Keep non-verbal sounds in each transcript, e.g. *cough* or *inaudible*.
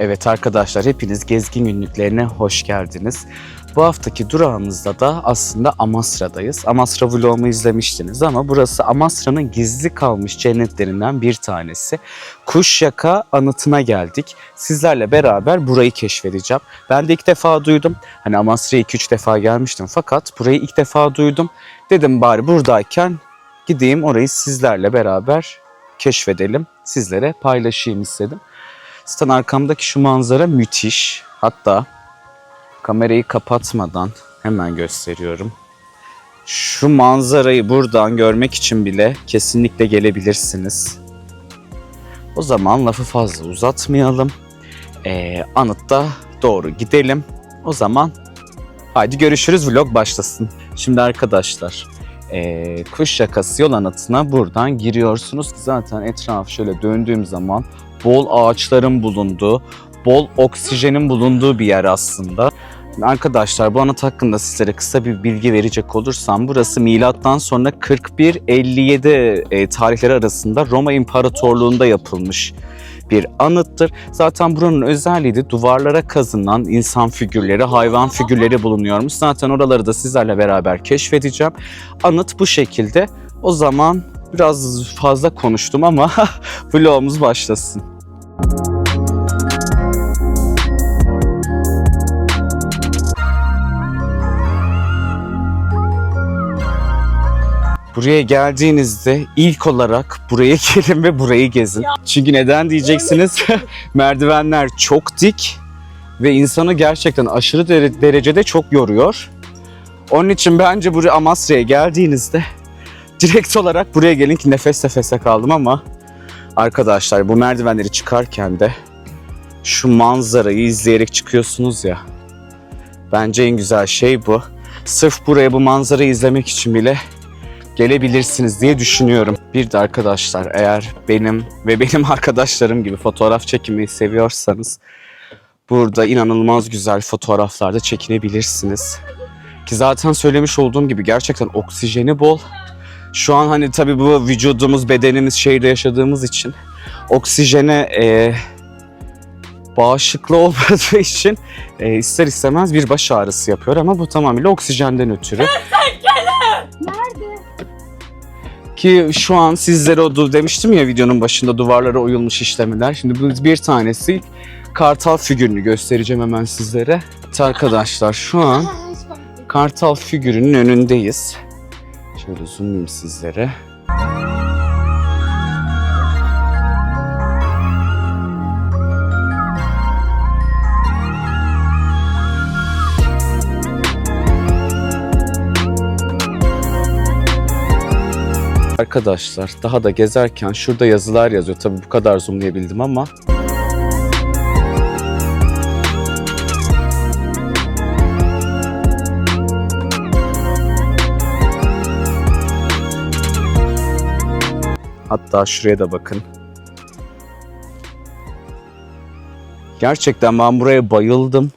Evet arkadaşlar hepiniz gezgin günlüklerine hoş geldiniz. Bu haftaki durağımızda da aslında Amasra'dayız. Amasra vlogumu izlemiştiniz ama burası Amasra'nın gizli kalmış cennetlerinden bir tanesi. Kuşyaka anıtına geldik. Sizlerle beraber burayı keşfedeceğim. Ben de ilk defa duydum. Hani Amasra'ya 2-3 defa gelmiştim fakat burayı ilk defa duydum. Dedim bari buradayken gideyim orayı sizlerle beraber keşfedelim. Sizlere paylaşayım istedim. Zaten arkamdaki şu manzara müthiş. Hatta kamerayı kapatmadan hemen gösteriyorum. Şu manzarayı buradan görmek için bile kesinlikle gelebilirsiniz. O zaman lafı fazla uzatmayalım. Ee, anıtta doğru gidelim. O zaman haydi görüşürüz vlog başlasın. Şimdi arkadaşlar ee, kuş yakası yol anıtına buradan giriyorsunuz. Zaten etraf şöyle döndüğüm zaman bol ağaçların bulunduğu, bol oksijenin bulunduğu bir yer aslında. Arkadaşlar bu anıt hakkında sizlere kısa bir bilgi verecek olursam burası milattan sonra 41-57 e, tarihleri arasında Roma İmparatorluğu'nda yapılmış bir anıttır. Zaten buranın özelliği de duvarlara kazınan insan figürleri, hayvan figürleri bulunuyormuş. Zaten oraları da sizlerle beraber keşfedeceğim. Anıt bu şekilde. O zaman biraz fazla konuştum ama *laughs* vlogumuz başlasın. Buraya geldiğinizde ilk olarak buraya *laughs* gelin ve burayı gezin. Çünkü neden diyeceksiniz? *laughs* Merdivenler çok dik ve insanı gerçekten aşırı dere- derecede çok yoruyor. Onun için bence buraya Amasra'ya geldiğinizde *laughs* direkt olarak buraya gelin ki nefes nefese kaldım ama arkadaşlar bu merdivenleri çıkarken de şu manzarayı izleyerek çıkıyorsunuz ya. Bence en güzel şey bu. Sırf buraya bu manzarayı izlemek için bile gelebilirsiniz diye düşünüyorum. Bir de arkadaşlar eğer benim ve benim *laughs* arkadaşlarım gibi fotoğraf çekmeyi seviyorsanız burada inanılmaz güzel fotoğraflarda çekinebilirsiniz. Ki zaten söylemiş olduğum gibi gerçekten oksijeni bol. Şu an hani tabii bu vücudumuz, bedenimiz şehirde yaşadığımız için oksijene e, bağışıklı *laughs* olmadığı için e, ister istemez bir baş ağrısı yapıyor ama bu tamamıyla oksijenden ötürü. Ki şu an sizlere o demiştim ya videonun başında duvarlara oyulmuş işlemeler. Şimdi bu bir tanesi kartal figürünü göstereceğim hemen sizlere. Evet arkadaşlar şu an kartal figürünün önündeyiz. Şöyle zoomlayayım sizlere. Arkadaşlar daha da gezerken şurada yazılar yazıyor. Tabii bu kadar zoomlayabildim ama Hatta şuraya da bakın. Gerçekten ben buraya bayıldım.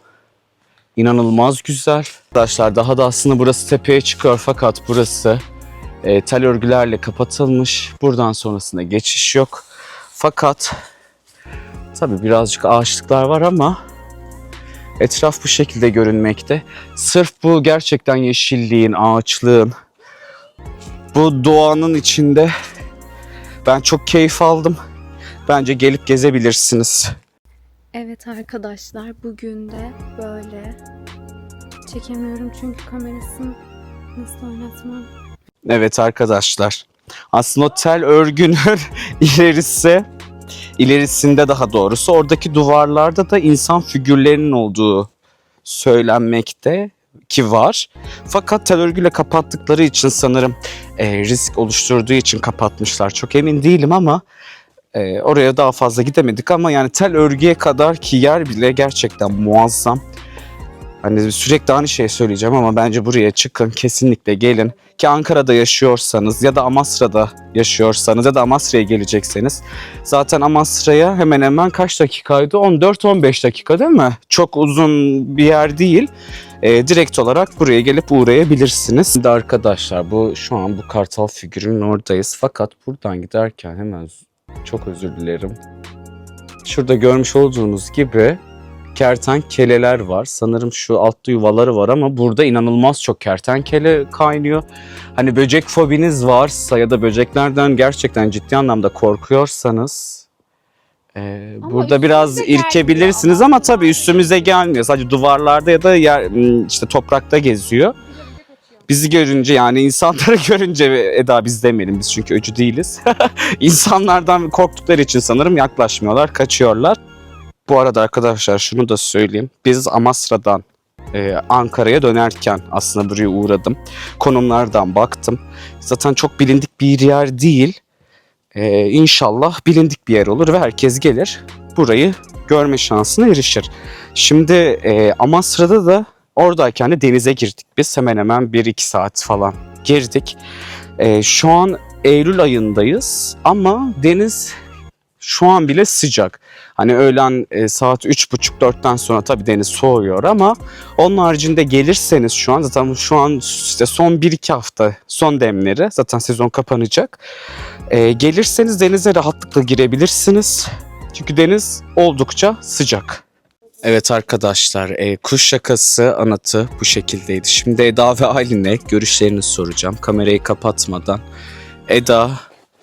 İnanılmaz güzel. Arkadaşlar daha da aslında burası tepeye çıkıyor fakat burası e, tel örgülerle kapatılmış. Buradan sonrasında geçiş yok. Fakat tabii birazcık ağaçlıklar var ama etraf bu şekilde görünmekte. Sırf bu gerçekten yeşilliğin, ağaçlığın, bu doğanın içinde ben çok keyif aldım. Bence gelip gezebilirsiniz. Evet arkadaşlar bugün de böyle çekemiyorum çünkü kamerasını nasıl oynatmam Evet arkadaşlar. Aslında tel örgünün *laughs* ilerisi, ilerisinde daha doğrusu oradaki duvarlarda da insan figürlerinin olduğu söylenmekte ki var. Fakat tel örgüyle kapattıkları için sanırım e, risk oluşturduğu için kapatmışlar. Çok emin değilim ama e, oraya daha fazla gidemedik ama yani tel örgüye kadar ki yer bile gerçekten muazzam. Hani sürekli aynı şeyi söyleyeceğim ama bence buraya çıkın kesinlikle gelin. Ki Ankara'da yaşıyorsanız ya da Amasra'da yaşıyorsanız ya da Amasra'ya gelecekseniz zaten Amasra'ya hemen hemen kaç dakikaydı? 14-15 dakika değil mi? Çok uzun bir yer değil. Ee, direkt olarak buraya gelip uğrayabilirsiniz. Şimdi arkadaşlar bu şu an bu kartal figürünün oradayız. Fakat buradan giderken hemen çok özür dilerim. Şurada görmüş olduğunuz gibi kertenkeleler var. Sanırım şu altta yuvaları var ama burada inanılmaz çok kertenkele kaynıyor. Hani böcek fobiniz varsa ya da böceklerden gerçekten ciddi anlamda korkuyorsanız e, Ama burada biraz irkebilirsiniz ama ama tabii üstümüze gelmiyor. Sadece duvarlarda ya da yer, işte toprakta geziyor. Bizi görünce yani insanları *laughs* görünce Eda biz demeyelim biz çünkü öcü değiliz. *laughs* İnsanlardan korktukları için sanırım yaklaşmıyorlar, kaçıyorlar. Bu arada arkadaşlar şunu da söyleyeyim. Biz Amasra'dan e, Ankara'ya dönerken aslında buraya uğradım. Konumlardan baktım. Zaten çok bilindik bir yer değil. E, inşallah bilindik bir yer olur ve herkes gelir. Burayı görme şansına erişir. Şimdi e, Amasra'da da oradayken de denize girdik biz. Hemen hemen 1-2 saat falan girdik. E, şu an Eylül ayındayız ama deniz şu an bile sıcak. Hani öğlen e, saat 3.30-4'ten sonra tabii deniz soğuyor ama onun haricinde gelirseniz şu an zaten şu an işte son 1-2 hafta son demleri zaten sezon kapanacak. E, gelirseniz denize rahatlıkla girebilirsiniz. Çünkü deniz oldukça sıcak. Evet arkadaşlar, e, kuş şakası anlatı bu şekildeydi. Şimdi Eda ve Aylin'e görüşlerini soracağım kamerayı kapatmadan. Eda,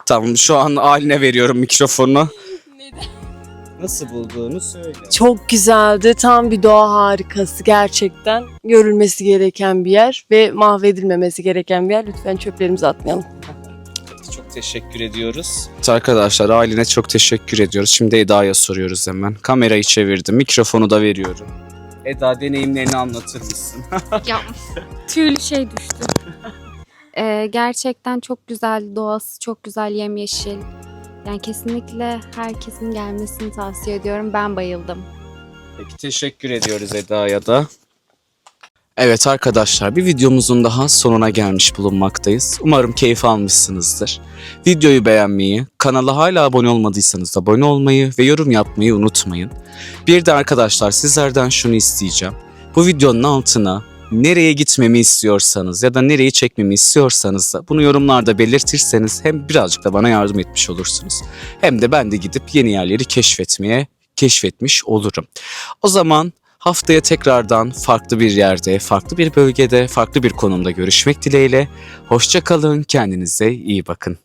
tamam şu an Aylin'e veriyorum mikrofonu. Nasıl bulduğunu söyle. Çok güzeldi. Tam bir doğa harikası gerçekten. Görülmesi gereken bir yer ve mahvedilmemesi gereken bir yer. Lütfen çöplerimizi atmayalım. Çok teşekkür ediyoruz. Arkadaşlar Aylin'e çok teşekkür ediyoruz. Şimdi Eda'ya soruyoruz hemen. Kamerayı çevirdim, mikrofonu da veriyorum. Eda deneyimlerini anlatır mısın? *laughs* Ya tüylü şey düştü. *laughs* Ee, gerçekten çok güzel doğası, çok güzel yemyeşil. Yani kesinlikle herkesin gelmesini tavsiye ediyorum. Ben bayıldım. Peki teşekkür ediyoruz Eda'ya da. Evet arkadaşlar bir videomuzun daha sonuna gelmiş bulunmaktayız. Umarım keyif almışsınızdır. Videoyu beğenmeyi, kanala hala abone olmadıysanız da abone olmayı ve yorum yapmayı unutmayın. Bir de arkadaşlar sizlerden şunu isteyeceğim. Bu videonun altına nereye gitmemi istiyorsanız ya da nereyi çekmemi istiyorsanız da bunu yorumlarda belirtirseniz hem birazcık da bana yardım etmiş olursunuz. Hem de ben de gidip yeni yerleri keşfetmeye keşfetmiş olurum. O zaman haftaya tekrardan farklı bir yerde, farklı bir bölgede, farklı bir konumda görüşmek dileğiyle. Hoşça kalın, kendinize iyi bakın.